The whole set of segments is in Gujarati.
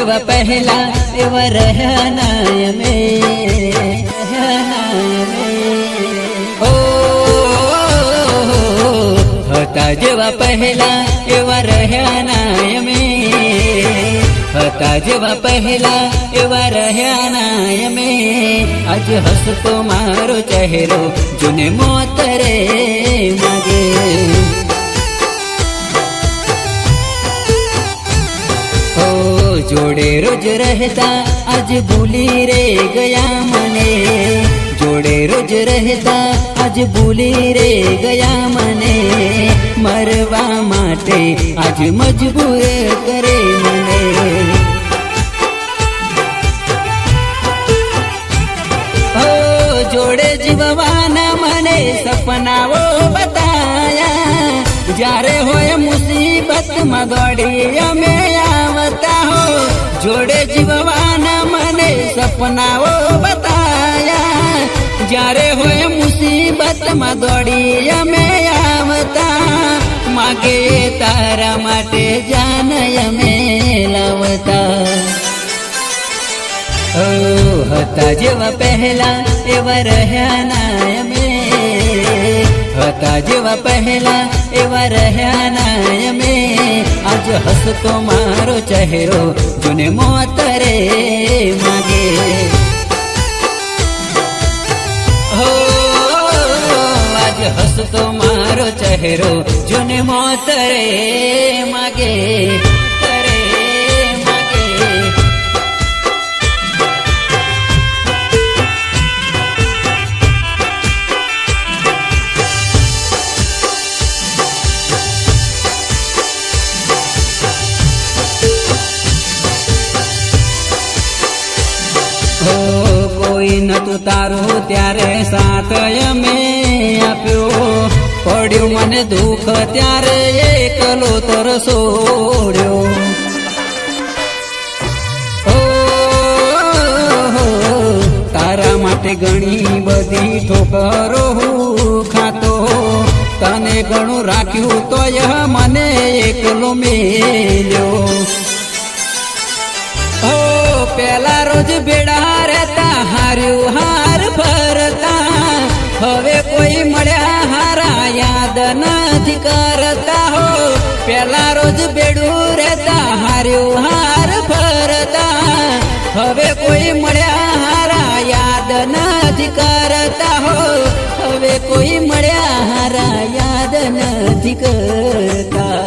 જેવા પહેલા એવા રહ્યા ના અમે હતા જેવા પહેલા એવા રહ્યા ના અમે હતા જેવા પહેલા એવા રહ્યા ના અમે આજ હસતો મારો ચહેરો, જૂને મોતરે માગે. જોડે રોજ રહેતા, આજ ભૂલી રે ગયા મને. જોડે રોજ રહેતા, આજ ભૂલી રે ગયા મને. મરવા માટે આજ મજબૂર કરે મને. જોડે જીવવાના મને સપનાઓ બતાયા. જ્યારે હોય મુસીબતમાં દોડી અમે જોડે જીવવાના મને સપનાઓ બતાયા. જ્યારે હોય મુસીબતમાં દોડી અમે આવતા. માગે તારા માટે જાન અમે લાવતા. હતા જેવા પહેલા એવા રહ્યા ના અમે. હતા જેવા પહેલા એવા રહ્યા ના અમે આજ હસતો મારો ચહેરો જૂને મોતરે માગે. હો, આજ હસતો મારો ચહેરો જૂને મોતરે માગે. કોઈ નતું તારું ત્યારે સાથ અમે આપ્યો. પડ્યું મને દુઃખ ત્યારે એકલો તર સોડ્યો. તારા માટે ઘણી બધી ઠોકરો ખાતો. તને ઘણું રાખ્યું તોય મને એકલો મેલ્યો. પેલા રોજ બેડા યાદ નથી હો. પેલા રોજ બેડું રહેતા, હાર્યું હાર ફરતા. હવે કોઈ મળ્યા હારા, યાદ નથી કરતા હો. હવે કોઈ મળ્યા હારા, યાદ નથી કરતા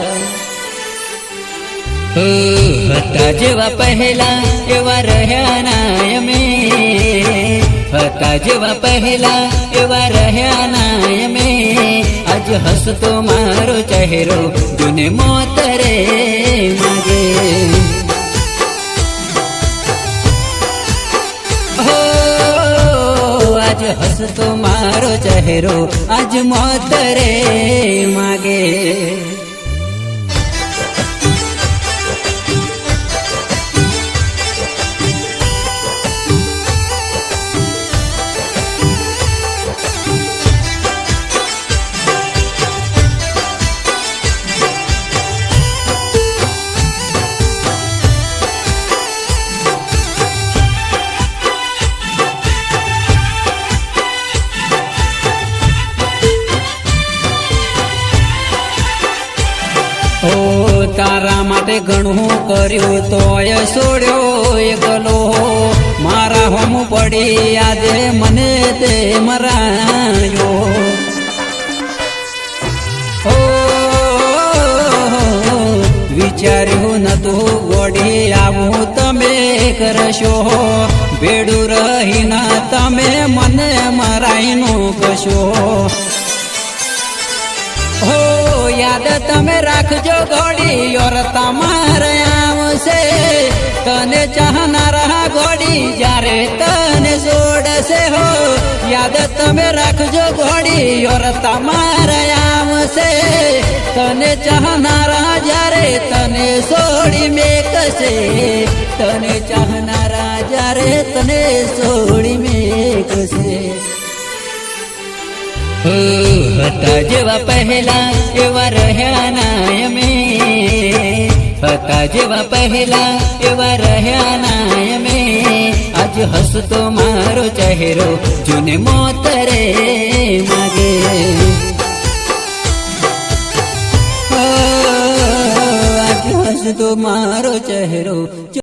હતા જેવા પહેલા એવા રહ્યા ના અમે હતા જેવા પહેલા એવા રહ્યા ના અમે આજ હસતો મારો ચહેરો જૂને મોતરે માગે. હો, આજ હસતો મારો ચહેરો આજ મોત રે માગે. માટે ઘણું કર્યું તોય છોડ્યો એકલો મારા હમ પડી આજે મને તે મરાયો વિચાર્યું નતું ગોડી આવું તમે કરશો. ભેડું રહીના તમે મને મરાઈનું કશો હો યાદ તમે રાખજો ઘોડી ઓર તમારે આવશે. તને ચાહનારા ઘોડી જ્યારે તને છોડશે હો. યાદ તમે રાખજો ઘોડી ઓર તમારે આવશે. તને ચાહનારા જ્યારે તને છોડી મેકશે. તને ચાહનારા જ્યારે તને છોડી મેકશે. હો, હતા જેવા પહેલા એવા રહ્યા ના અમે હતા જેવા પહેલા એવા રહ્યા ના અમે આજ હસતો મારો ચહેરો જૂને મોતરે માગે. આજ હસતો મારો ચહેરો